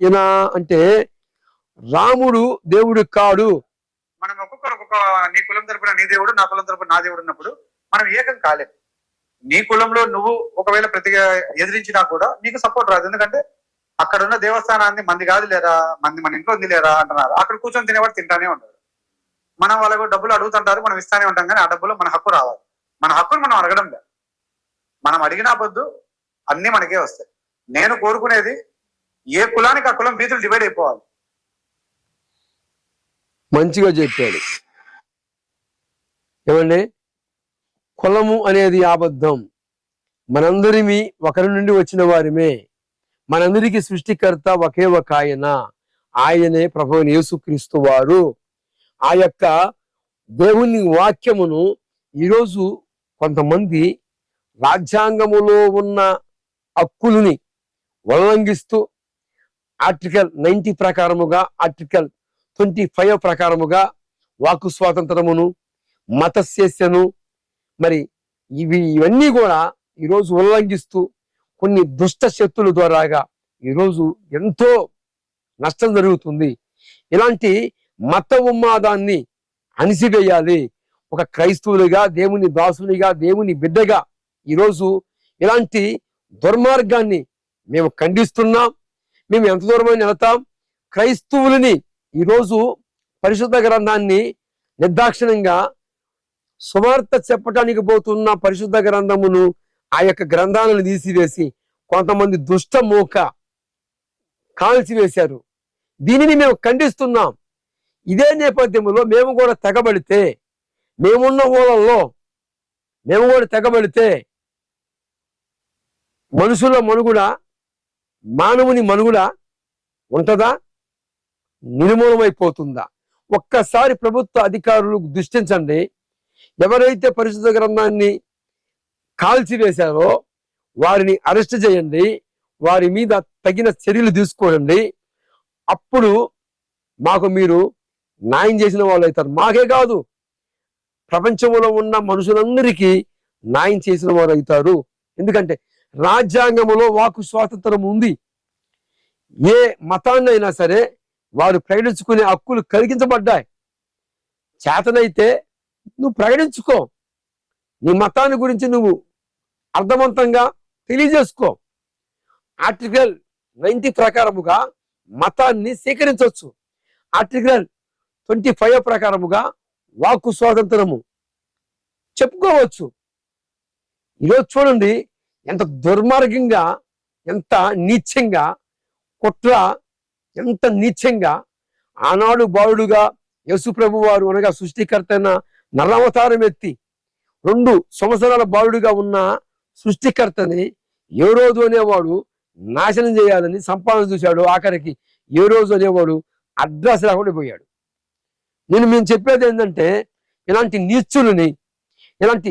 ఈయన అంటే రాముడు దేవుడు కాడు. మనం ఒక్కొక్కరు ఒక్కొక్క నీ కులం తరపున నీ దేవుడు నా కులం తరపున నా దేవుడు ఉన్నప్పుడు మనం ఏకం కాలేదు నీ కులంలో నువ్వు ఒకవేళ ప్రతి ఎదిరించినా కూడా నీకు సపోర్ట్ రాదు. ఎందుకంటే అక్కడ ఉన్న దేవస్థానాన్ని మంది కాదు లేరా మంది మన ఇంట్లో ఉంది లేరా అంటున్నారు. అక్కడ కూర్చొని తినేవాడు తింటానే ఉంటారు మనం వాళ్ళకు డబ్బులు అడుగుతుంటారు మనం ఇస్తానే ఉంటాం కానీ ఆ డబ్బులు మన హక్కు రావాలి. మన హక్కును మనం అడగడం లేదు. మనం అడిగినా పొద్దు అన్ని మనకే వస్తాయి. నేను కోరుకునేది ఏ కులానికి ఆ కులం వీధులు డివైడ్ అయిపోవాలి. మంచిగా చెప్పాడు. ఏమండి? కులము అనేది అబద్ధం. మనందరిమి ఒకరి నుండి వచ్చిన వారిమే. మనందరికీ సృష్టికర్త ఒకే ఒక ఆయన. ఆయనే ప్రభు యేసుక్రీస్తు వారు. ఆ యొక్క దేవుని వాక్యమును ఈరోజు కొంతమంది రాజ్యాంగములో ఉన్న హక్కులని ఉల్లంఘిస్తూ ఆర్టికల్ నైన్టీ ప్రకారముగా ఆర్టికల్ ట్వంటీ ఫైవ్ ప్రకారముగా వాకు స్వాతంత్రమును మత స్వేచ్ఛను మరి ఇవి ఇవన్నీ కూడా ఈరోజు ఉల్లంఘిస్తూ కొన్ని దుష్ట శక్తుల ద్వారాగా ఈరోజు ఎంతో నష్టం జరుగుతుంది. ఇలాంటి మత ఉన్మాదాన్ని అణిసివేయాలి ఒక క్రైస్తవులుగా దేవుని దాసునిగా దేవుని బిడ్డగా ఈరోజు ఇలాంటి దుర్మార్గాన్ని మేము ఖండిస్తున్నాం. మేము ఎంత దూరమైన వెళ్తాం. క్రైస్తవులని ఈరోజు పరిశుద్ధ గ్రంథాన్ని నిర్దాక్షిణ్యంగా సువార్త చెప్పటానికి పోతున్న పరిశుద్ధ గ్రంథమును ఆ యొక్క గ్రంథాలను తీసివేసి కొంతమంది దుష్ట మూక కాల్చివేశారు. దీనిని మేము ఖండిస్తున్నాం. ఇదే నేపథ్యంలో మేము కూడా తెగబడితే మేమున్న ఊళ్ళల్లో మేము కూడా తెగబడితే మనుషుల మనుగుడ మానవుని మనుగుడ ఉంటదా? నిర్మూలమైపోతుందా? ఒక్కసారి ప్రభుత్వ అధికారులు దృష్టించండి. ఎవరైతే పరిశుద్ధ గ్రంథాన్ని కాల్చివేశారో వారిని అరెస్ట్ చేయండి. వారి మీద తగిన చర్యలు తీసుకోండి. అప్పుడు మాకు మీరు న్యాయం చేసిన వాళ్ళు అవుతారు మాకే కాదు ప్రపంచంలో ఉన్న మనుషులందరికీ న్యాయం చేసిన వారు అవుతారు ఎందుకంటే రాజ్యాంగంలో వాకు స్వాతంత్రం ఉంది. ఏ మతాన్నైనా సరే వారు ప్రకటించుకునే హక్కులు కలిగించబడ్డాయి. చేతనైతే నువ్వు ప్రకటించుకో. నీ మతాన్ని గురించి నువ్వు అర్థవంతంగా తెలియజేసుకో. ఆర్టికల్ నైన్టీ ప్రకారముగా మతాన్ని స్వీకరించవచ్చు. ఆర్టికల్ ట్వంటీ ఫైవ్ ప్రకారముగా వాక్కు స్వాతంత్రము చెప్పుకోవచ్చు. ఈరోజు చూడండి ఎంత దుర్మార్గంగా ఎంత నీచంగా కుట్ర ఎంత నీచంగా ఆనాడు బాలుడుగా యశుప్రభు వారు అనగా సృష్టికర్త అయిన నరవతారం ఎత్తి రెండు సంవత్సరాల బాలుడిగా ఉన్న సృష్టికర్తని ఏ రోజు అనేవాడు నాశనం చేయాలని సంపాదన చూశాడు. ఆఖరికి ఏ రోజు అనేవాడు అడ్రస్ రాకుండా పోయాడు. నేను మేము చెప్పేది ఏంటంటే ఇలాంటి నీచులని ఇలాంటి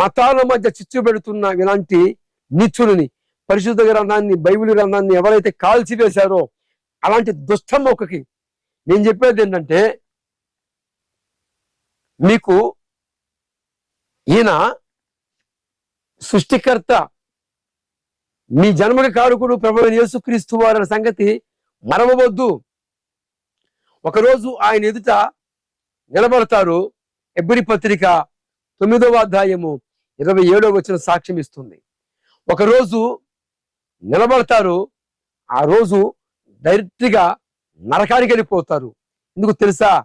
మతాల మధ్య చిచ్చు పెడుతున్న ఇలాంటి నీచులని పరిశుద్ధ గ్రంథాన్ని బైబిల్ గ్రంథాన్ని ఎవరైతే కాల్చివేశారో అలాంటి దుష్టమొక్కకి నేను చెప్పేది ఏంటంటే మీకు ఈయన సృష్టికర్త మీ జన్మకి కారుకుడు ప్రభు యేసుక్రీస్తు వారి సంగతి మరవవద్దు. ఒకరోజు ఆయన ఎదుట నిలబడతారు. ఎబ్బరి పత్రిక తొమ్మిదవ అధ్యాయము ఇరవై ఏడవ వచ్చిన సాక్ష్యం ఇస్తుంది ఒకరోజు నిలబడతారు ఆ రోజు డైరెక్ట్గా నరకానికి వెళ్ళిపోతారు. ఎందుకు తెలుసా?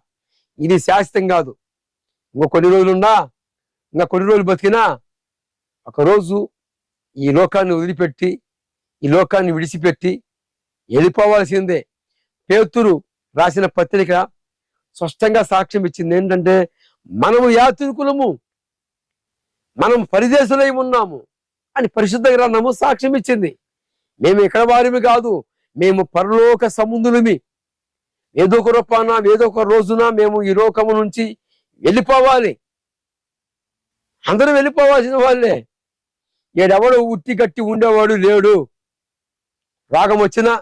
ఇది శాశ్వతం కాదు. ఇంకో కొన్ని రోజులున్నా ఇంకా కొన్ని రోజులు బతికినా ఒకరోజు ఈ లోకాన్ని వదిలిపెట్టి ఈ లోకాన్ని విడిచిపెట్టి వెళ్ళిపోవాల్సిందే. పేతురు రాసిన పత్రిక స్పష్టంగా సాక్ష్యం ఇచ్చింది ఏంటంటే మనము యాత్రికులము మనం పరిదేశులై ఉన్నాము. అని పరిశుద్ధ గ్రంథము సాక్ష్యం ఇచ్చింది. మేము ఇక్కడ వారిమి కాదు మేము పరలోక సముద్రులమి. ఏదో ఒక రూపాన ఏదో ఒక రోజున మేము ఈ లోకము నుంచి వెళ్ళిపోవాలి. అందరూ వెళ్ళిపోవాల్సిన వాళ్ళే. ఏడెవడు ఉట్టి గట్టి ఉండేవాడు లేడు. రాగం వచ్చినా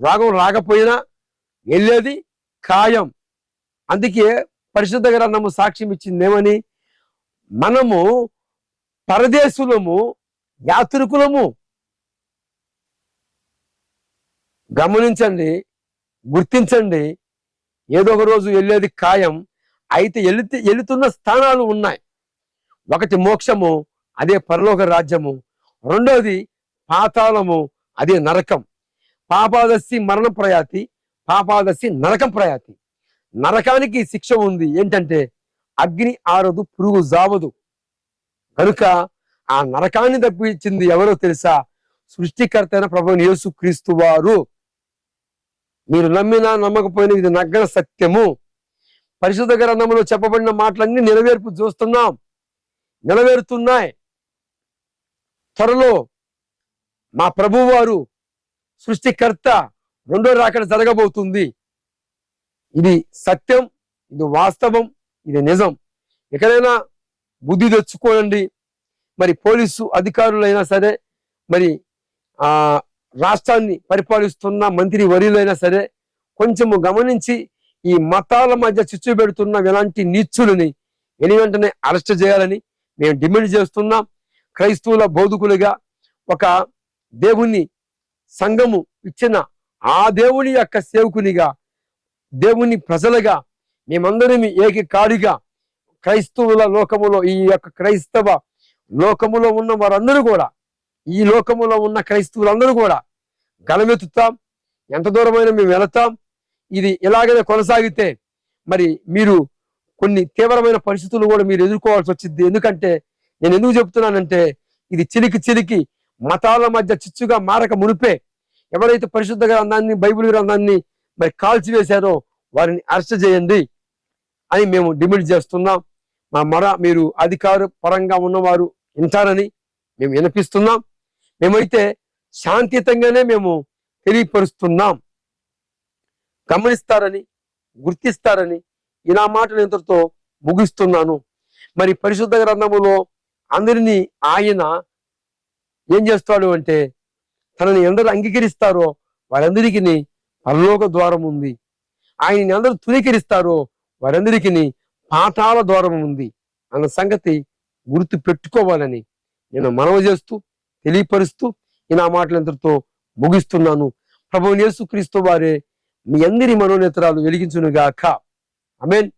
రాగం రాకపోయినా వెళ్ళేది ఖాయం. అందుకే పరిశుద్ధ గ్రంథము సాక్ష్యం ఇచ్చిందేమని మనము పరదేశులము యాత్రికులము. గమనించండి గుర్తించండి ఏదో ఒక రోజు వెళ్ళేది ఖాయం అయితే వెళుతూ వెళుతున్న స్థానాలు ఉన్నాయి. ఒకటి మోక్షము అదే పరలోక రాజ్యము. రెండోది పాతాళము అదే నరకం. పాపాదశి మరణ ప్రయాతి పాపాదశి నరకం ప్రయాతి. నరకానికి శిక్ష ఉంది ఏంటంటే అగ్ని ఆరదు పురుగు జావదు. కనుక ఆ నరకాన్ని తప్పించింది ఎవరో తెలుసా? సృష్టికర్త అయిన ప్రభు యేసు క్రీస్తు వారు. మీరు నమ్మినా నమ్మకపోయినా ఇది నగ్గన సత్యము. పరిశుద్ధ గ్రంథంలో చెప్పబడిన మాటలన్నీ నెరవేర్పు చూస్తున్నాం. నెరవేరుతున్నాయి. త్వరలో మా ప్రభువు వారు సృష్టికర్త రెండో రాకడ జరగబోతుంది. ఇది సత్యం ఇది వాస్తవం ఇది నిజం. ఎక్కడైనా బుద్ధి తెచ్చుకోనండి. మరి పోలీసు అధికారులైనా సరే మరి ఆ రాష్ట్రాన్ని పరిపాలిస్తున్న మంత్రి వర్యులైనా సరే కొంచెము గమనించి ఈ మతాల మధ్య చిచ్చు పెడుతున్న ఇలాంటి నీచులని ఎని వెంటనే అరెస్ట్ చేయాలని మేము డిమాండ్ చేస్తున్నాం. క్రైస్తవుల బోధకులుగా ఒక దేవుని సంఘము ఇచ్చిన ఆ దేవుని యొక్క సేవకునిగా దేవుని ప్రజలుగా మేమందరం ఏకకాడిగా క్రైస్తవుల లోకములో ఈ యొక్క క్రైస్తవ లోకములో ఉన్న వారందరూ కూడా ఈ లోకములో ఉన్న క్రైస్తవులందరూ కూడా గలమెత్తుతాం ఎంత దూరమైన మేము వెళతాం. ఇది ఇలాగనే కొనసాగితే మరి మీరు కొన్ని తీవ్రమైన పరిస్థితులు కూడా మీరు ఎదుర్కోవాల్సి వచ్చింది. ఎందుకంటే నేను ఎందుకు చెప్తున్నానంటే ఇది చిలికి చిలికి మతాల మధ్య చిచ్చుగా మారక మునిపే ఎవరైతే పరిశుద్ధ గ్రంథాన్ని బైబిల్ గ్రంథాన్ని మరి కాల్చివేశారో వారిని అరెస్ట్ చేయండి అని మేము డిమాండ్ చేస్తున్నాం. మా మొర మీరు అధికార పరంగా ఉన్నవారు వింటారని మేము వినిపిస్తున్నాం. మేమైతే శాంతియుతంగానే మేము తెలియపరుస్తున్నాం. గమనిస్తారని గుర్తిస్తారని ఇలా మాటలు ఇంతటితో ముగిస్తున్నాను. మరి పరిశుద్ధ గ్రంథములో అందరినీ ఆయన ఏం చేస్తాడు అంటే తనని ఎందరు అంగీకరిస్తారో వారందరికీ పరలోక ద్వారం ఉంది. ఆయన్ని అందరూ తునీకరిస్తారో వారందరికీ పాతాల ద్వారం ఉంది అన్న సంగతి గుర్తు పెట్టుకోవాలని నేను మనవి చేస్తూ తెలియపరుస్తూ ఈ నా మాటలంతటితో ముగిస్తున్నాను. ప్రభు యేసుక్రీస్తు వారే మీ అందరి మనోనేతరాలు వెలిగించునుగాక. అమెన్